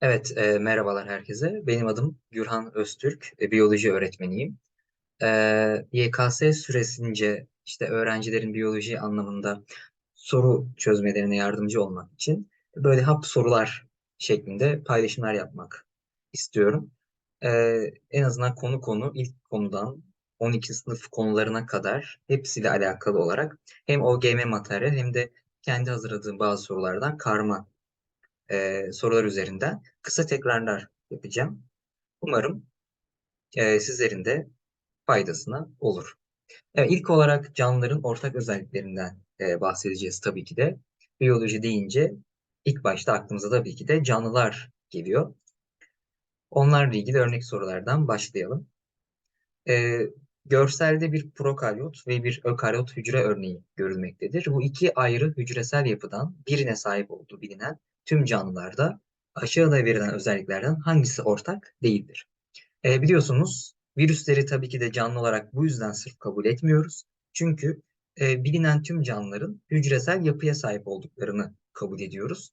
Evet, e, merhabalar herkese. Benim adım Gürhan Öztürk, e, biyoloji öğretmeniyim. E, YKS süresince işte öğrencilerin biyoloji anlamında soru çözmelerine yardımcı olmak için böyle hap sorular şeklinde paylaşımlar yapmak istiyorum. E, en azından konu konu ilk konudan 12 sınıf konularına kadar hepsiyle alakalı olarak hem OGM materyal hem de kendi hazırladığım bazı sorulardan karma e, sorular üzerinden kısa tekrarlar yapacağım. Umarım e, sizlerin de faydasına olur. Evet, ilk olarak canlıların ortak özelliklerinden e, bahsedeceğiz tabii ki de. Biyoloji deyince ilk başta aklımıza tabii ki de canlılar geliyor. Onlarla ilgili örnek sorulardan başlayalım. E, görselde bir prokaryot ve bir ökaryot hücre örneği görülmektedir. Bu iki ayrı hücresel yapıdan birine sahip olduğu bilinen tüm canlılarda aşağıda verilen özelliklerden hangisi ortak değildir? E, biliyorsunuz virüsleri tabii ki de canlı olarak bu yüzden sırf kabul etmiyoruz. Çünkü e, bilinen tüm canlıların hücresel yapıya sahip olduklarını kabul ediyoruz.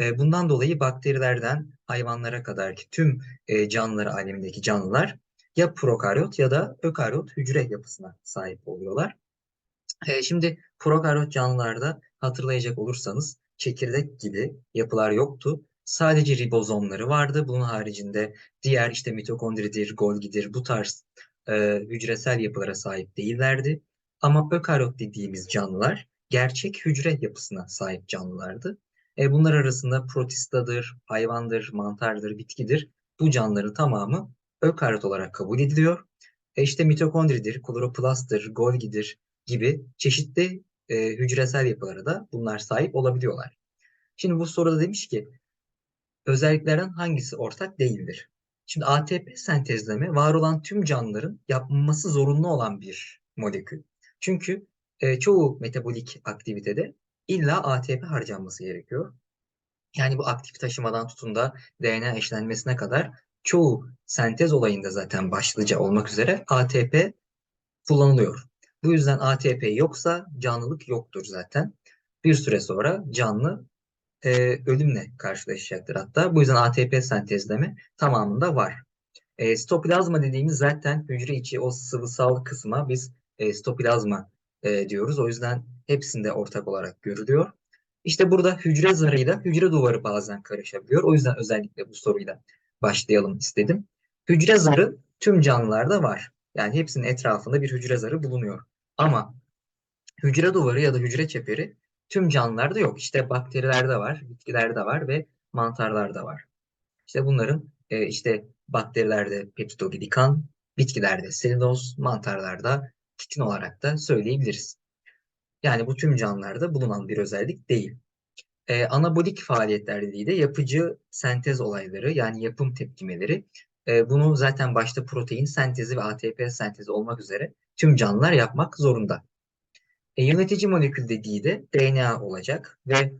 E, bundan dolayı bakterilerden hayvanlara kadar ki tüm e, canlılar alemindeki canlılar ya prokaryot ya da ökaryot hücre yapısına sahip oluyorlar. E, şimdi prokaryot canlılarda hatırlayacak olursanız çekirdek gibi yapılar yoktu. Sadece ribozomları vardı. Bunun haricinde diğer işte mitokondridir, Golgi'dir bu tarz e, hücresel yapılara sahip değillerdi. Ama ökaryot dediğimiz canlılar gerçek hücre yapısına sahip canlılardı. E, bunlar arasında protistadır, hayvandır, mantardır, bitkidir. Bu canlıların tamamı ökaryot olarak kabul ediliyor. E işte mitokondridir, kloroplastır, Golgi'dir gibi çeşitli e, hücresel yapılara da bunlar sahip olabiliyorlar. Şimdi bu soruda demiş ki özelliklerden hangisi ortak değildir? Şimdi ATP sentezleme var olan tüm canlıların yapılması zorunlu olan bir molekül. Çünkü e, çoğu metabolik aktivitede illa ATP harcanması gerekiyor. Yani bu aktif taşımadan tutun da DNA eşlenmesine kadar çoğu sentez olayında zaten başlıca olmak üzere ATP kullanılıyor. Bu yüzden ATP yoksa canlılık yoktur zaten. Bir süre sonra canlı e, ölümle karşılaşacaktır hatta. Bu yüzden ATP sentezleme tamamında var. E, sitoplazma dediğimiz zaten hücre içi o sıvısal kısma biz e, sitoplazma e, diyoruz. O yüzden hepsinde ortak olarak görülüyor. İşte burada hücre zarıyla hücre duvarı bazen karışabiliyor. O yüzden özellikle bu soruyla başlayalım istedim. Hücre zarı tüm canlılarda var. Yani hepsinin etrafında bir hücre zarı bulunuyor. Ama hücre duvarı ya da hücre çeperi tüm canlılarda yok. İşte bakterilerde var, bitkilerde var ve mantarlarda var. İşte bunların e, işte bakterilerde peptidoglikan, bitkilerde selüloz, mantarlarda kitin olarak da söyleyebiliriz. Yani bu tüm canlılarda bulunan bir özellik değil. E, anabolik faaliyetler dediği de yapıcı sentez olayları yani yapım tepkimeleri. E, bunu zaten başta protein sentezi ve ATP sentezi olmak üzere tüm canlılar yapmak zorunda. E, yönetici molekül dediği de DNA olacak ve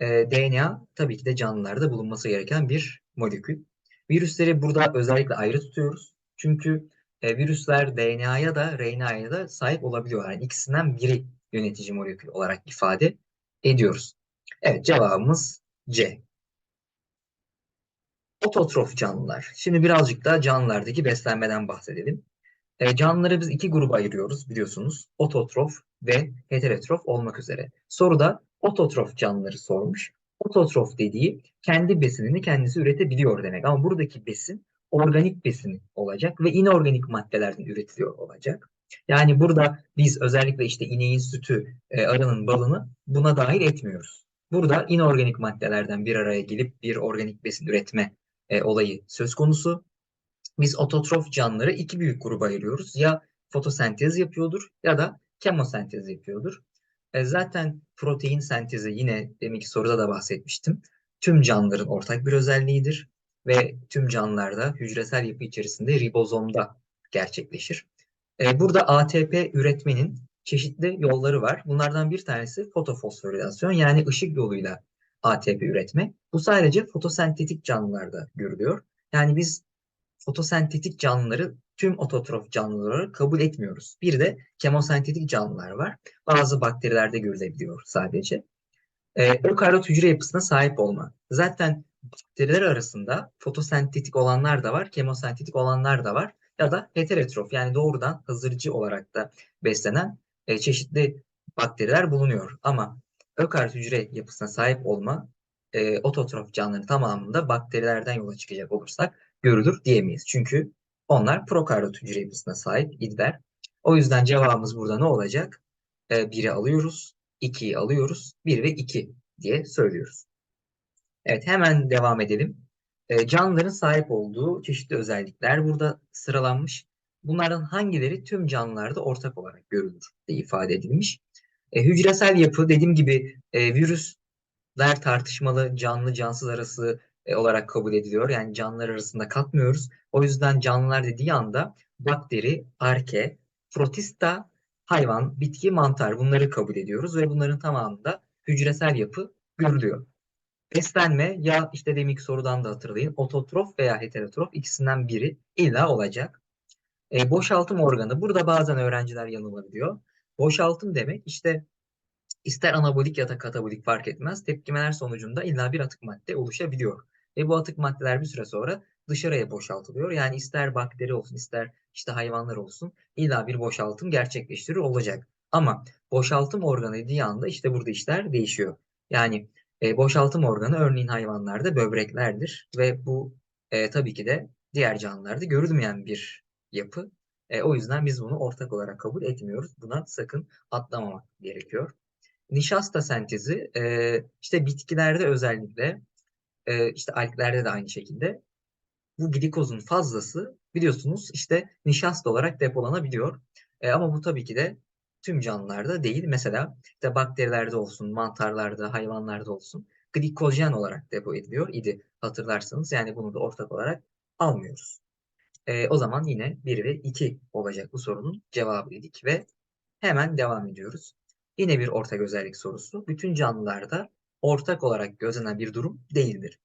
e, DNA tabii ki de canlılarda bulunması gereken bir molekül. Virüsleri burada özellikle ayrı tutuyoruz. Çünkü e, virüsler DNA'ya da RNA'ya da sahip olabiliyorlar. Yani ikisinden biri yönetici molekül olarak ifade ediyoruz. Evet cevabımız C. Ototrof canlılar. Şimdi birazcık da canlılardaki beslenmeden bahsedelim. E, canlıları biz iki gruba ayırıyoruz biliyorsunuz. Ototrof ve heterotrof olmak üzere. Soruda ototrof canlıları sormuş. Ototrof dediği kendi besinini kendisi üretebiliyor demek. Ama buradaki besin organik besin olacak ve inorganik maddelerden üretiliyor olacak. Yani burada biz özellikle işte ineğin sütü, e, arının balını buna dahil etmiyoruz. Burada inorganik maddelerden bir araya gelip bir organik besin üretme e, olayı söz konusu. Biz ototrof canlıları iki büyük gruba ayırıyoruz. Ya fotosentez yapıyordur ya da kemosentez yapıyordur. E, zaten protein sentezi yine deminki soruda da bahsetmiştim. Tüm canlıların ortak bir özelliğidir ve tüm canlılarda hücresel yapı içerisinde ribozomda gerçekleşir. E, burada ATP üretmenin çeşitli yolları var. Bunlardan bir tanesi fotofosforilasyon yani ışık yoluyla ATP üretme. Bu sadece fotosentetik canlılarda görülüyor. Yani biz fotosentetik canlıları tüm ototrof canlıları kabul etmiyoruz. Bir de kemosentetik canlılar var. Bazı bakterilerde görülebiliyor sadece. Ee, ökaryot hücre yapısına sahip olma. Zaten bakteriler arasında fotosentetik olanlar da var, kemosentetik olanlar da var ya da heterotrof yani doğrudan hazırcı olarak da beslenen e, çeşitli bakteriler bulunuyor. Ama ökaryot hücre yapısına sahip olma e, ototrof canlıların tamamında bakterilerden yola çıkacak olursak görülür diyemeyiz. Çünkü onlar prokaryot hücre yapısına sahip idler. O yüzden cevabımız burada ne olacak? E, 1'i alıyoruz, 2'yi alıyoruz, 1 ve 2 diye söylüyoruz. Evet hemen devam edelim. E, canlıların sahip olduğu çeşitli özellikler burada sıralanmış. Bunlardan hangileri tüm canlılarda ortak olarak görülür diye ifade edilmiş. E, hücresel yapı dediğim gibi e, virüsler tartışmalı canlı cansız arası e, olarak kabul ediliyor. Yani canlılar arasında katmıyoruz. O yüzden canlılar dediği anda bakteri, arke, protista, hayvan, bitki, mantar bunları kabul ediyoruz ve bunların tamamında hücresel yapı görülüyor. Beslenme ya işte deminki sorudan da hatırlayın ototrof veya heterotrof ikisinden biri illa olacak. E, boşaltım organı burada bazen öğrenciler yanılabiliyor. Boşaltım demek işte ister anabolik ya da katabolik fark etmez tepkimeler sonucunda illa bir atık madde oluşabiliyor. Ve bu atık maddeler bir süre sonra dışarıya boşaltılıyor. Yani ister bakteri olsun ister işte hayvanlar olsun illa bir boşaltım gerçekleştirir olacak. Ama boşaltım organı dediği anda işte burada işler değişiyor. Yani e, boşaltım organı örneğin hayvanlarda böbreklerdir ve bu e, tabii ki de diğer canlılarda görülmeyen bir yapı. E, o yüzden biz bunu ortak olarak kabul etmiyoruz. Buna sakın atlamamak gerekiyor. Nişasta sentezi e, işte bitkilerde özellikle e, işte alglerde de aynı şekilde bu glikozun fazlası biliyorsunuz işte nişasta olarak depolanabiliyor. E, ama bu tabii ki de tüm canlılarda değil. Mesela işte bakterilerde olsun, mantarlarda, hayvanlarda olsun glikojen olarak depo ediliyor idi hatırlarsanız. Yani bunu da ortak olarak almıyoruz. E, o zaman yine 1 ve 2 olacak bu sorunun cevabı dedik ve hemen devam ediyoruz. Yine bir ortak özellik sorusu. Bütün canlılarda ortak olarak gözlenen bir durum değildir.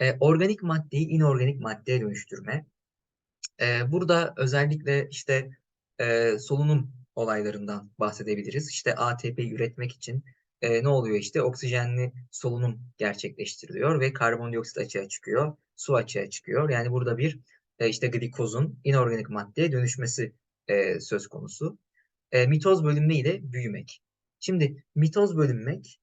E, organik maddeyi inorganik maddeye dönüştürme. E, burada özellikle işte e, solunum olaylarından bahsedebiliriz. İşte ATP üretmek için e, ne oluyor işte oksijenli solunum gerçekleştiriliyor ve karbondioksit açığa çıkıyor, su açığa çıkıyor. Yani burada bir e, işte glikozun inorganik maddeye dönüşmesi e, söz konusu. E, mitoz bölünme ile büyümek. Şimdi mitoz bölünmek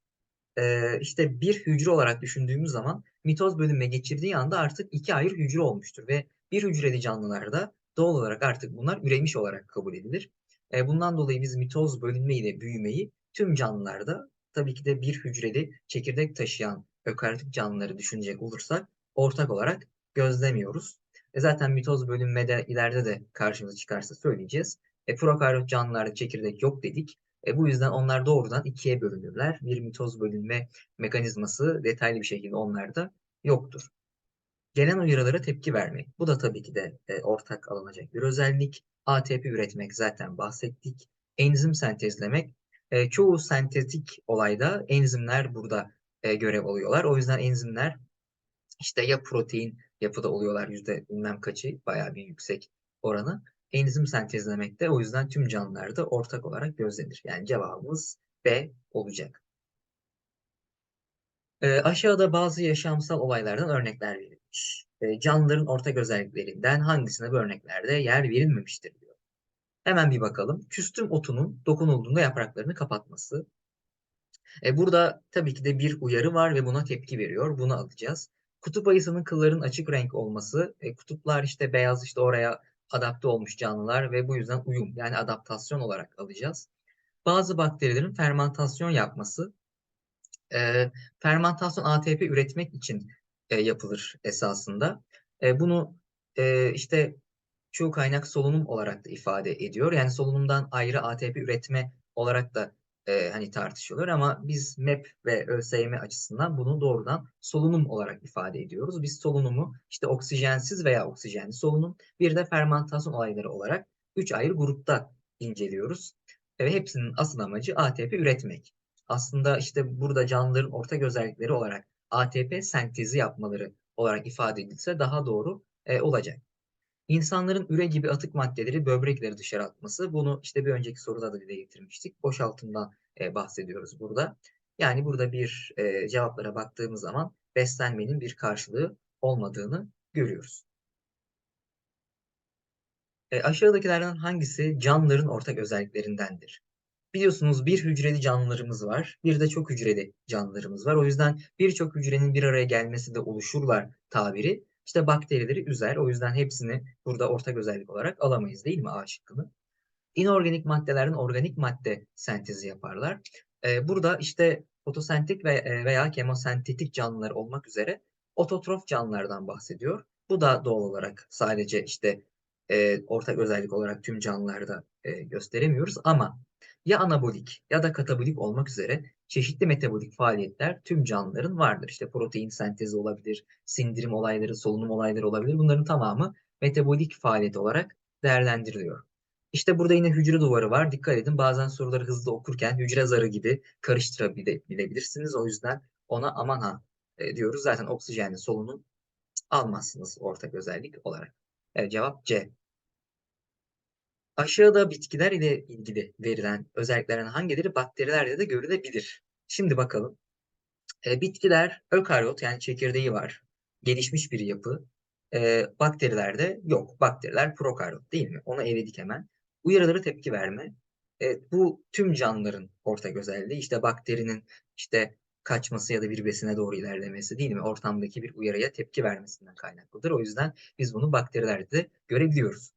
e, işte bir hücre olarak düşündüğümüz zaman mitoz bölünme geçirdiği anda artık iki ayrı hücre olmuştur ve bir hücreli canlılarda doğal olarak artık bunlar üremiş olarak kabul edilir. E, bundan dolayı biz mitoz bölünme ile büyümeyi tüm canlılarda tabii ki de bir hücreli çekirdek taşıyan ökaryotik canlıları düşünecek olursak ortak olarak gözlemiyoruz. E zaten mitoz bölünmede ileride de karşımıza çıkarsa söyleyeceğiz. E, prokaryot canlılarda çekirdek yok dedik. E, bu yüzden onlar doğrudan ikiye bölünürler. Bir mitoz bölünme mekanizması detaylı bir şekilde onlarda yoktur. Gelen uyarılara tepki vermek. Bu da tabii ki de e, ortak alınacak bir özellik. ATP üretmek zaten bahsettik. Enzim sentezlemek. E, çoğu sentetik olayda enzimler burada e, görev alıyorlar. O yüzden enzimler işte ya protein yapıda oluyorlar yüzde bilmem kaçı bayağı bir yüksek oranı. Enzim sentezlemekte o yüzden tüm canlılarda ortak olarak gözlenir. Yani cevabımız B olacak. E, aşağıda bazı yaşamsal olaylardan örnekler verilmiş. E, canlıların ortak özelliklerinden hangisine bu örneklerde yer verilmemiştir diyor. Hemen bir bakalım. Küstüm otunun dokunulduğunda yapraklarını kapatması. E, burada tabii ki de bir uyarı var ve buna tepki veriyor. Bunu alacağız. Kutup ayısının kıllarının açık renk olması. E, kutuplar işte beyaz işte oraya adapte olmuş canlılar ve bu yüzden uyum yani adaptasyon olarak alacağız. Bazı bakterilerin fermentasyon yapması. E, fermentasyon ATP üretmek için e, yapılır esasında. E, bunu e, işte çoğu kaynak solunum olarak da ifade ediyor. Yani solunumdan ayrı ATP üretme olarak da e, hani tartışılır ama biz MEP ve ÖSYM açısından bunu doğrudan solunum olarak ifade ediyoruz. Biz solunumu işte oksijensiz veya oksijenli solunum bir de fermentasyon olayları olarak üç ayrı grupta inceliyoruz. Ve hepsinin asıl amacı ATP üretmek. Aslında işte burada canlıların ortak özellikleri olarak ATP sentezi yapmaları olarak ifade edilse daha doğru e, olacak. İnsanların üre gibi atık maddeleri böbrekleri dışarı atması. Bunu işte bir önceki soruda da dile getirmiştik. Boşaltımdan e, bahsediyoruz burada. Yani burada bir e, cevaplara baktığımız zaman beslenmenin bir karşılığı olmadığını görüyoruz. E, aşağıdakilerden hangisi canlıların ortak özelliklerindendir? Biliyorsunuz bir hücreli canlılarımız var, bir de çok hücreli canlılarımız var. O yüzden birçok hücrenin bir araya gelmesi de oluşurlar tabiri. İşte bakterileri üzer. O yüzden hepsini burada ortak özellik olarak alamayız değil mi A şıkkını? İnorganik maddelerden organik madde sentezi yaparlar. Ee, burada işte fotosentik ve e, veya kemosentetik canlılar olmak üzere ototrof canlılardan bahsediyor. Bu da doğal olarak sadece işte e, ortak özellik olarak tüm canlılarda e, gösteremiyoruz ama ya anabolik ya da katabolik olmak üzere çeşitli metabolik faaliyetler tüm canlıların vardır. İşte protein sentezi olabilir, sindirim olayları, solunum olayları olabilir. Bunların tamamı metabolik faaliyet olarak değerlendiriliyor. İşte burada yine hücre duvarı var. Dikkat edin bazen soruları hızlı okurken hücre zarı gibi karıştırabilirsiniz. O yüzden ona aman ha e, diyoruz. Zaten oksijenli solunum almazsınız ortak özellik olarak. Evet, cevap C. Aşağıda bitkiler ile ilgili verilen özelliklerin hangileri bakterilerde de görülebilir? Şimdi bakalım. E, bitkiler ökaryot yani çekirdeği var. Gelişmiş bir yapı. E, bakterilerde yok. Bakteriler prokaryot değil mi? Onu eledik hemen. Uyarılara tepki verme. E, bu tüm canlıların ortak özelliği. İşte bakterinin işte kaçması ya da bir besine doğru ilerlemesi değil mi? Ortamdaki bir uyarıya tepki vermesinden kaynaklıdır. O yüzden biz bunu bakterilerde de görebiliyoruz.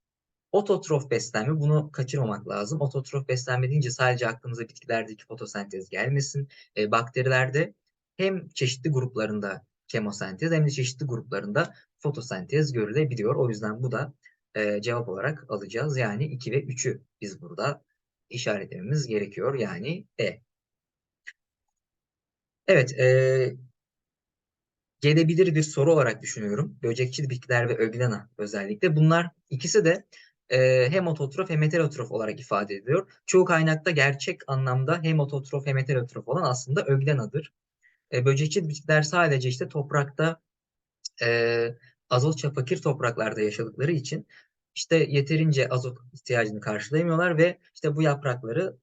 Ototrof beslenme bunu kaçırmamak lazım. Ototrof beslenme deyince sadece aklımıza bitkilerdeki fotosentez gelmesin. E, bakterilerde hem çeşitli gruplarında kemosentez hem de çeşitli gruplarında fotosentez görülebiliyor. O yüzden bu da e, cevap olarak alacağız. Yani 2 ve 3'ü biz burada işaretlememiz gerekiyor. Yani E. Evet, e, gelebilir bir soru olarak düşünüyorum. Böcekçil bitkiler ve öglena özellikle. Bunlar ikisi de e, hem ototrof hem heterotrof olarak ifade ediliyor. Çoğu kaynakta gerçek anlamda hem ototrof hem heterotrof olan aslında öglenadır. E, böcekçil bitkiler sadece işte toprakta e, azotça fakir topraklarda yaşadıkları için işte yeterince azot ihtiyacını karşılayamıyorlar ve işte bu yaprakları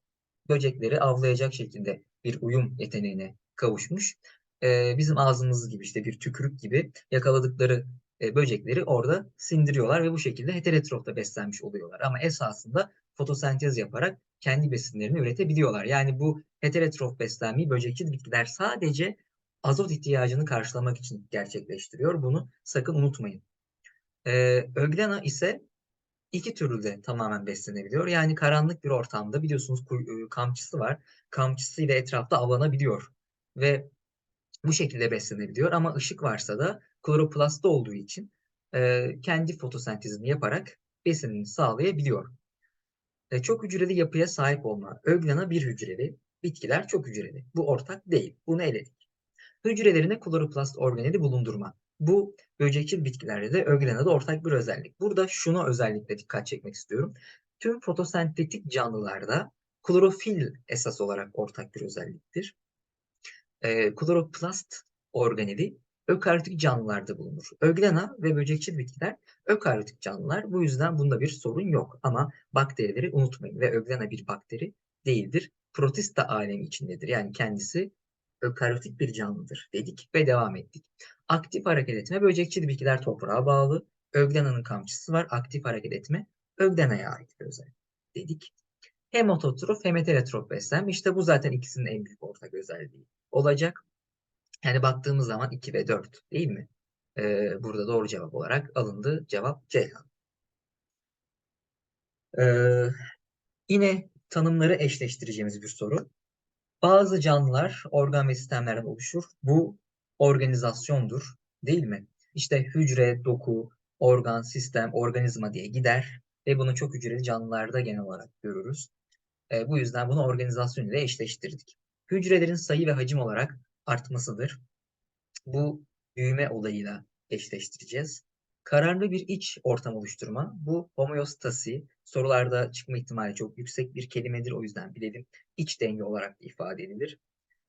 böcekleri avlayacak şekilde bir uyum yeteneğine kavuşmuş. E, bizim ağzımız gibi işte bir tükürük gibi yakaladıkları e, böcekleri orada sindiriyorlar ve bu şekilde heterotrofta beslenmiş oluyorlar. Ama esasında fotosentez yaparak kendi besinlerini üretebiliyorlar. Yani bu heterotrof beslenmeyi böcekçil bitkiler sadece azot ihtiyacını karşılamak için gerçekleştiriyor. Bunu sakın unutmayın. Ee, Öglena ise iki türlü de tamamen beslenebiliyor. Yani karanlık bir ortamda biliyorsunuz e, kamçısı var. Kamçısı ile etrafta avlanabiliyor. Ve bu şekilde beslenebiliyor. Ama ışık varsa da kloroplastta olduğu için e, kendi fotosentezini yaparak besinini sağlayabiliyor. E, çok hücreli yapıya sahip olma. Öglena bir hücreli, bitkiler çok hücreli. Bu ortak değil. Bunu eledik. Hücrelerine kloroplast organeli bulundurma. Bu böcekçil bitkilerde de öglenada ortak bir özellik. Burada şuna özellikle dikkat çekmek istiyorum. Tüm fotosentetik canlılarda klorofil esas olarak ortak bir özelliktir. E, kloroplast organeli ökaryotik canlılarda bulunur. Öglena ve böcekçil bitkiler ökaryotik canlılar. Bu yüzden bunda bir sorun yok. Ama bakterileri unutmayın ve öglena bir bakteri değildir. Protista alemi içindedir. Yani kendisi ökaryotik bir canlıdır dedik ve devam ettik. Aktif hareket etme böcekçil bitkiler toprağa bağlı. Öglena'nın kamçısı var. Aktif hareket etme Öglena'ya ait bir özellik dedik. Hem ototrof hem heterotrof beslenme. İşte bu zaten ikisinin en büyük ortak özelliği olacak. Yani baktığımız zaman 2 ve 4 değil mi? Ee, burada doğru cevap olarak alındı. Cevap Ceyhan. Ee, yine tanımları eşleştireceğimiz bir soru. Bazı canlılar organ ve sistemlerden oluşur. Bu organizasyondur değil mi? İşte hücre, doku, organ, sistem, organizma diye gider ve bunu çok hücreli canlılarda genel olarak görürüz. E, bu yüzden bunu organizasyon ile eşleştirdik. Hücrelerin sayı ve hacim olarak artmasıdır. Bu büyüme olayıyla eşleştireceğiz. Kararlı bir iç ortam oluşturma. Bu homeostasi sorularda çıkma ihtimali çok yüksek bir kelimedir. O yüzden bilelim. İç denge olarak ifade edilir.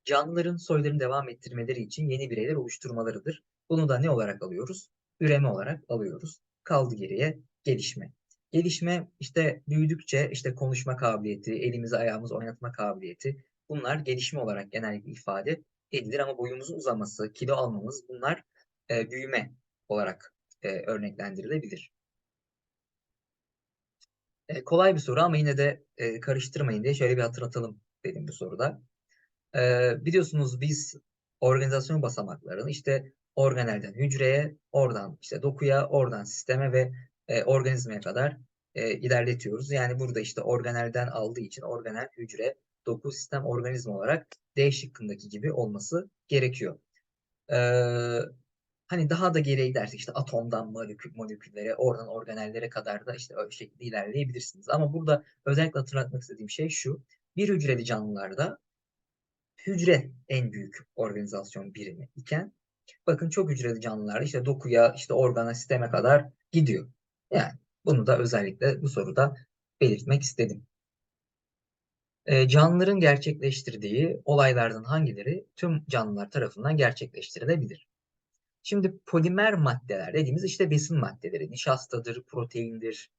Canlıların soylarını devam ettirmeleri için yeni bireyler oluşturmalarıdır. Bunu da ne olarak alıyoruz? Üreme olarak alıyoruz. Kaldı geriye gelişme. Gelişme işte büyüdükçe işte konuşma kabiliyeti, elimizi ayağımızı oynatma kabiliyeti Bunlar gelişme olarak genellikle ifade edilir ama boyumuzun uzaması, kilo almamız bunlar e, büyüme olarak e, örneklendirilebilir. E, kolay bir soru ama yine de e, karıştırmayın diye şöyle bir hatırlatalım dedim bu soruda. E, biliyorsunuz biz organizasyon basamaklarını işte organelden hücreye, oradan işte dokuya, oradan sisteme ve e, organizmaya kadar e, ilerletiyoruz. Yani burada işte organelden aldığı için organel, hücre, doku, sistem, organizma olarak D şıkkındaki gibi olması gerekiyor. Ee, hani daha da geriye gidersek işte atomdan molekül, moleküllere, oradan organellere kadar da işte o şekilde ilerleyebilirsiniz. Ama burada özellikle hatırlatmak istediğim şey şu. Bir hücreli canlılarda hücre en büyük organizasyon birimi iken bakın çok hücreli canlılarda işte dokuya, işte organa, sisteme kadar gidiyor. Yani bunu da özellikle bu soruda belirtmek istedim. E, canlıların gerçekleştirdiği olaylardan hangileri tüm canlılar tarafından gerçekleştirilebilir? Şimdi polimer maddeler dediğimiz işte besin maddeleri, nişastadır, proteindir,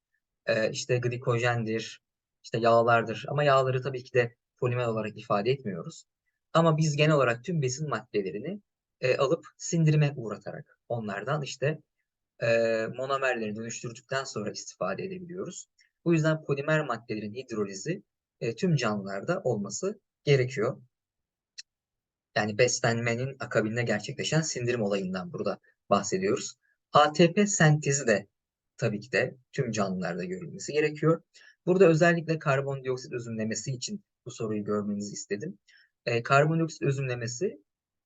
e, işte glikojendir, işte yağlardır. Ama yağları tabii ki de polimer olarak ifade etmiyoruz. Ama biz genel olarak tüm besin maddelerini e, alıp sindirime uğratarak onlardan işte e, monomerleri dönüştürdükten sonra istifade edebiliyoruz. Bu yüzden polimer maddelerin hidrolizi e, tüm canlılarda olması gerekiyor. Yani beslenmenin akabinde gerçekleşen sindirim olayından burada bahsediyoruz. ATP sentezi de tabii ki de tüm canlılarda görülmesi gerekiyor. Burada özellikle karbondioksit özümlemesi için bu soruyu görmenizi istedim. E, karbondioksit özümlemesi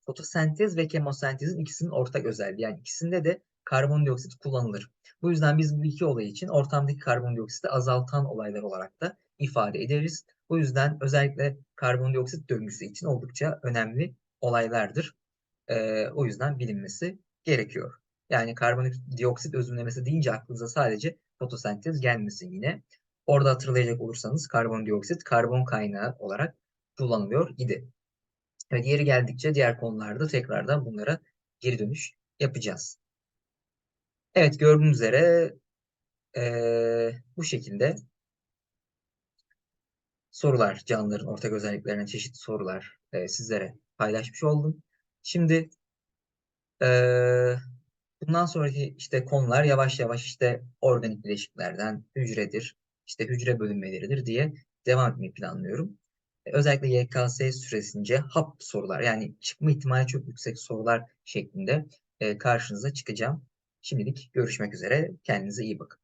fotosentez ve kemosentezin ikisinin ortak özelliği. Yani ikisinde de karbondioksit kullanılır. Bu yüzden biz bu iki olay için ortamdaki karbondioksiti azaltan olaylar olarak da ifade ederiz. Bu yüzden özellikle karbondioksit döngüsü için oldukça önemli olaylardır. Ee, o yüzden bilinmesi gerekiyor. Yani karbondioksit özümlemesi deyince aklınıza sadece fotosentez gelmesin yine. Orada hatırlayacak olursanız karbondioksit karbon kaynağı olarak kullanılıyor idi. Evet, yeri geldikçe diğer konularda tekrardan bunlara geri dönüş yapacağız. Evet gördüğünüz üzere ee, bu şekilde sorular, canlıların ortak özelliklerine çeşitli sorular e, sizlere paylaşmış oldum. Şimdi e, bundan sonraki işte konular yavaş yavaş işte organik bileşiklerden hücredir, işte hücre bölünmeleridir diye devam etmeyi planlıyorum. E, özellikle YKS süresince hap sorular yani çıkma ihtimali çok yüksek sorular şeklinde e, karşınıza çıkacağım. Şimdilik görüşmek üzere. Kendinize iyi bakın.